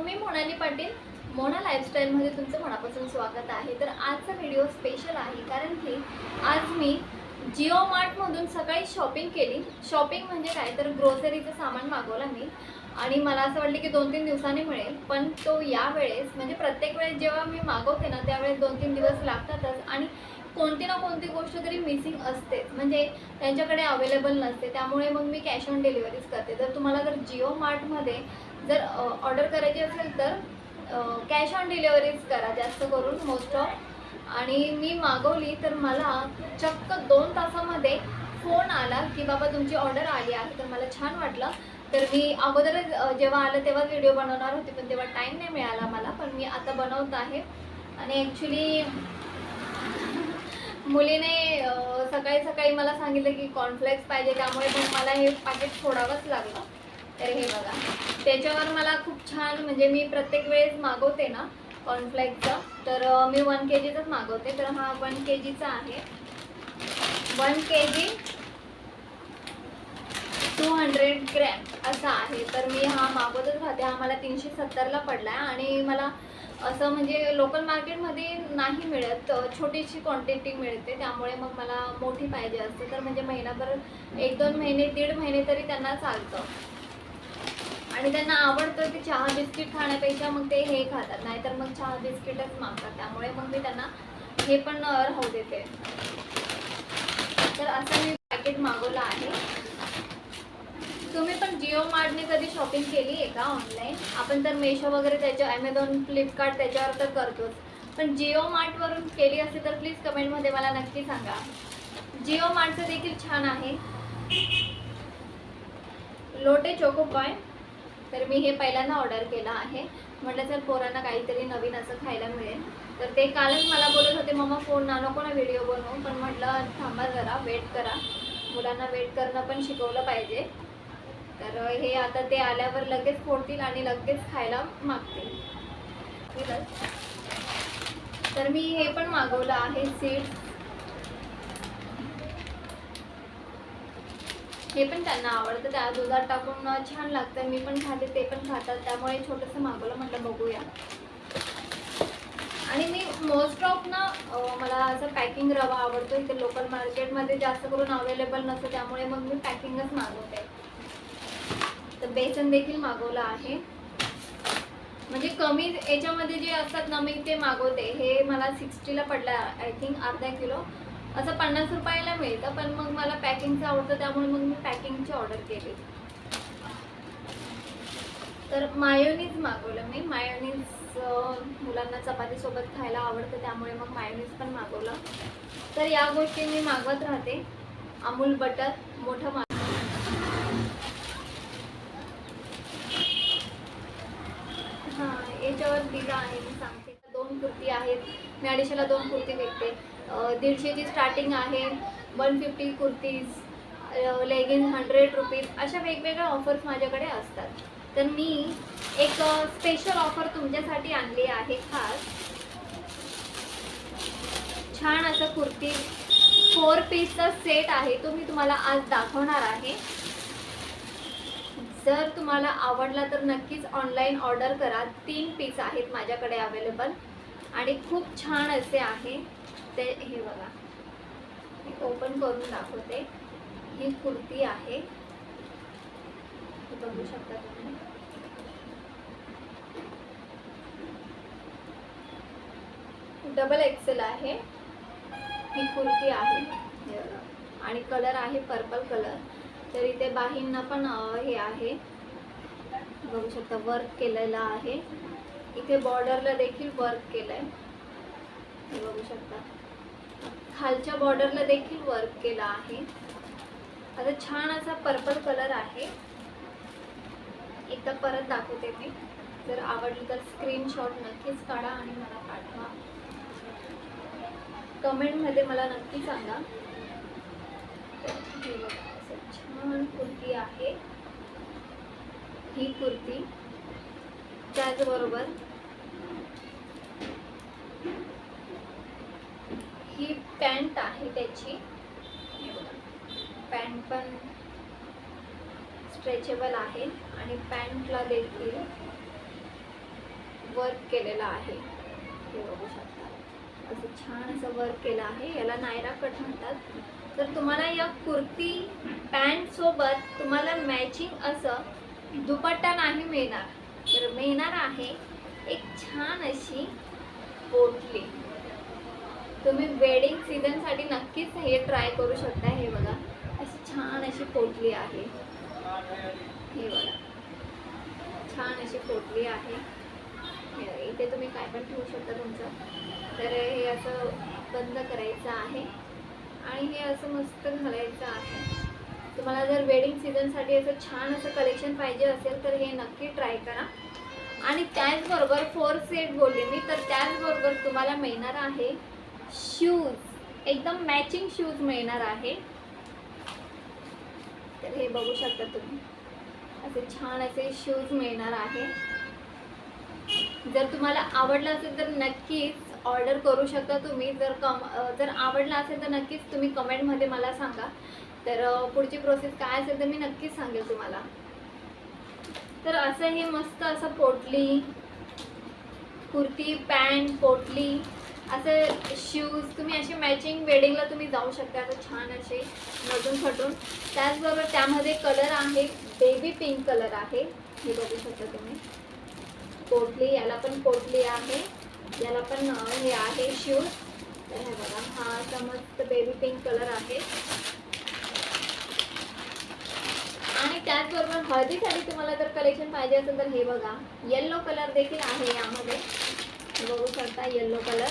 मी मोनाली पाटील मोना लाईफस्टाईलमध्ये तुमचं मनापासून स्वागत आहे. तर आजचा व्हिडिओ स्पेशल आहे कारण की आज मी जिओ मार्टमधून सकाळी शॉपिंग केली. शॉपिंग म्हणजे काय? तर ग्रोसरीचं सामान मागवलं मी. आणि मला असं वाटलं की दोन तीन दिवसांनी मिळेल. पण तो यावेळेस म्हणजे प्रत्येक वेळेस जेव्हा मी मागवते ना त्यावेळेस दोन तीन दिवस लागतातच. आणि कोणती ना कोणती गोष्ट तरी मिसिंग असतेच. म्हणजे त्यांच्याकडे अवेलेबल नसते. त्यामुळे मग मी कॅश ऑन डिलिव्हरीच करते. तर तुम्हाला जर जिओ मार्टमध्ये जर ऑर्डर करायची असेल तर कॅश ऑन डिलिव्हरीच करा जास्त करून मोस्ट ऑफ आणि मी मागवली तर मला चक्क दोन तासामध्ये फोन आला की बाबा तुमची ऑर्डर आली आहे तर मला छान वाटलं. तर मी अगोदरच जेव्हा आलं तेव्हा व्हिडिओ बनवणार होते पण तेव्हा टाईम नाही मिळाला मला पण मी आता बनवत आहे. आणि ॲक्च्युली मुलीने सकाळी सकाळी मला सांगितलं की कॉर्नफ्लेक्स पाहिजे त्यामुळे मग मला हे पाकिट फोडावंच लागलं. तर हे बघा. त्याच्यावर मला खूप छान म्हणजे मी प्रत्येक वेळेस मागवते ना कॉर्नफ्लेक्सचा तर मी वन के जीचाच मागवते. तर हा वन के जीचा आहे. One K G two hundred gram असा आहे. तर मी हा मागवतच राहते. हा मला तीनशे सत्तरला पडला आहे आणि मला असं म्हणजे लोकल मार्केटमध्ये नाही मिळत. छोटीशी क्वांटिटी मिळते. त्यामुळे मग मला मोठी पाहिजे असते. तर म्हणजे महिनाभर एक दोन महिने दीड महिने तरी त्यांना चालतं. आणि त्यांना आवडतं की चहा बिस्किट खाण्यापेक्षा मग ते हे खातात. नाहीतर मग चहा बिस्किटच मागतात. त्यामुळे मग मी त्यांना हे पण राहू देते. तर असं मी पॅकेट मागवलं आहे. तुम्ही पण जिओ मार्टने कधी शॉपिंग केली आहे का ऑनलाईन आपण तर मेशो वगैरे त्याच्या ॲमेझॉन फ्लिपकार्ट त्याच्यावर तर करतोच. पण जिओ मार्टवरून केली असेल तर प्लीज कमेंटमध्ये मला नक्की सांगा. जिओ मार्टचं देखील छान आहे. लोटे चोको पॉय तर मी हे पहिल्यांदा ऑर्डर केलं आहे. म्हटलं जर पोरांना काहीतरी नवीन असं खायला मिळेल. तर ते कालच मला बोलत होते मम्मा फोन ना नको ना व्हिडिओ बनवू. पण म्हटलं थांबा जरा वेट करा. मुलांना वेट करणं पण शिकवलं पाहिजे. तर हे आता ते आल्यावर लगेच फोडतील आणि लगेच खायला मागतील. तर मी हे पण मागवलं आहे सीड्स हे पण त्यांना आवडतं. त्या दुधात टाकून छान लागतं. मी पण खाते ते पण खातात. त्यामुळे छोटंसं मागवलं म्हटलं बघूया. आणि मी मोस्ट ऑफ ना मला असं पॅकिंग रवा आवडतो. इथे लोकल मार्केटमध्ये जास्त करून अवेलेबल नसतं. त्यामुळे मग मी पॅकिंगच मागवते. तर बेसन देखील मागवलं आहे. म्हणजे कमी याच्यामध्ये जे असतात ना मी ते मागवते. हे मला सिक्स्टीला पडलं आय थिंक अर्धा किलो. असं पन्नास रुपयाला मिळतं पण मग मला पॅकिंगचं आवडतं त्यामुळे मग मी पॅकिंगची ऑर्डर केली. तर मायोनीज मागवलं मी. मायोनीज मुलांना चपातीसोबत खायला आवडतं त्यामुळे मग मायोनीज पण मागवलं. तर या गोष्टी मी मागवत राहते. अमूल बटर मोठं माग हां याच्यावर दिलं आहे मी सांगते. दोन कुर्ती आहेत. मी अडीचशेला दोन कुर्ती विकते. दीडशेची स्टार्टिंग आहे one fifty kurtis leggings hundred rupees अशा वेगवेगळ्या ऑफर्स माझ्याकडे असतात. तर मी एक स्पेशल ऑफर तुमच्यासाठी आणली आहे खास. छान असं कुर्ती फोर पीसचा सेट आहे तो मी तुम्हाला आज दाखवणार आहे. जर तुम्हाला आवडला तर नक्कीच ऑनलाईन ऑर्डर करा. तीन पीस आहेत माझ्याकडे अवेलेबल आणि खूप छान असे आहे. ते हे बघा. मी ओपन करून दाखवते. ही कुर्ती आहे. बघू शकता तुम्ही. डबल एक्सेल आहे. ही कुर्ती आहे. हे आणि कलर आहे पर्पल कलर तर इथे बाहींना पण हे आहे. बघू शकता वर्क केलेला आहे. इथे बॉर्डरला देखील वर्क केलं आहे हे बघू शकता. खालच्या बॉर्डरला देखील वर्क केला आहे. आता छान असा पर्पल कलर आहे. एकदा परत दाखवते मी. जर आवडली तर स्क्रीनशॉट नक्कीच काढा आणि मला पाठवा. कमेंटमध्ये मला नक्की सांगा. छान कुर्ती आहे. ही कुर्ती. त्याचबरोबर ही पॅन्ट आहे त्याची. पॅन्ट पण स्ट्रेचेबल आहे आणि पॅन्टला देखील वर्क केलेलं आहे. हे बघू शकता. असं छान असं वर्क केलं आहे. याला नायरा कट म्हणतात. तर तुम्हाला या कुर्ती पॅन्टसोबत तुम्हाला मॅचिंग असं दुपट्टा नाही मिळणार. तर मिळणार आहे एक छान अशी पोटली तुम्ही वेडिंग सीझनसाठी नक्कीच हे ट्राय करू शकता हे बघा. अशी छान अशी पोटली आहे. हे बघा. छान अशी पोटली आहे. हे इथे तुम्ही काय पण ठेवू शकता तुमचं. तर हे असं बंद करायचं आहे. आणि हे असं मस्त घालायचं आहे. तुम्हाला जर वेडिंग सीझनसाठी असं छान असं कलेक्शन पाहिजे असेल तर हे नक्की ट्राय करा. आणि त्याचबरोबर फोर सेट बोलले मी तर त्याचबरोबर तुम्हाला मिळणार आहे शूज एकदम मॅचिंग शूज मिळणार आहे. तर हे बघू शकता तुम्ही. असे छान असे शूज मिळणार आहे. जर तुम्हाला आवडलं असेल तर नक्कीच ऑर्डर करू शकता तुम्ही. जर कम जर आवडलं असेल तर नक्कीच तुम्ही कमेंटमध्ये मला सांगा. तर पुढची प्रोसेस काय असेल तर मी नक्कीच सांगेल तुम्हाला. तर असं हे मस्त असं पोटली कुर्ती पॅन्ट पोटली असं शूज तुम्ही असे मॅचिंग वेडिंगला तुम्ही जाऊ शकता. असं छान असे नटून फटून. त्याचबरोबर त्यामध्ये कलर आहे बेबी पिंक कलर आहे. हे बघू शकता तुम्ही. पोटली याला पण पोटली आहे. याला पण हे आहे शूज तर हे बघा हा असा मस्त बेबी पिंक कलर आहे. आणि त्याचबरोबर हळदीसाठी तुम्हाला जर कलेक्शन पाहिजे असेल तर हे बघा येल्लो कलर देखील आहे यामध्ये. बघू शकता येल्लो कलर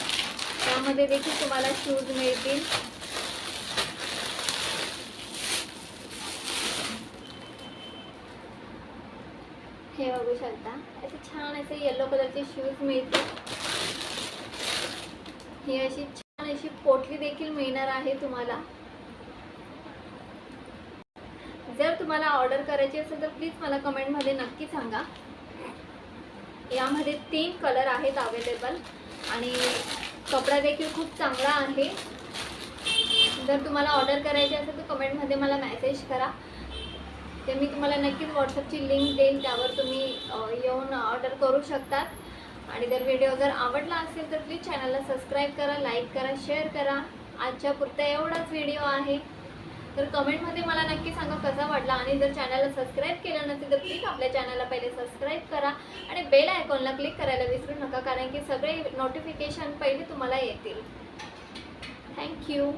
त्यामध्ये देखील तुम्हाला शूज मिळतील. हे बघू शकता. असे छान असे येल्लो कलरचे शूज मिळतील. ही अशी छान अशी पोटली देखील मिळणार आहे तुम्हाला. जर तुम्हाला ऑर्डर करायची असेल तर प्लीज मला कमेंटमध्ये नक्की सांगा. यामध्ये तीन कलर आहेत अवेलेबल आणि कपडा देखील खूप चांगला आहे. जर तुम्हाला ऑर्डर करायची असेल तर कमेंटमध्ये मला मेसेज करा. ते मी तुम्हाला नक्कीच व्हॉट्सअपची लिंक देईन त्यावर तुम्ही येऊन ऑर्डर करू शकतात. आणि जर व्हिडिओ जर आवडला असेल तर प्लीज चॅनलला सबस्क्राईब करा लाईक करा शेअर करा. आजच्या पुरता एवढाच व्हिडिओ आहे. तर कमेंटमध्ये मला नक्की सांगा कसा वाटला. आणि जर चॅनलला सबस्क्राईब केलं नसेल तर प्लीज आपल्या चॅनलला पहिले सबस्क्राईब करा आणि बेल आयकॉनला क्लिक करायला विसरू नका कारण की सगळे नोटिफिकेशन पहिले तुम्हाला येतील. थँक्यू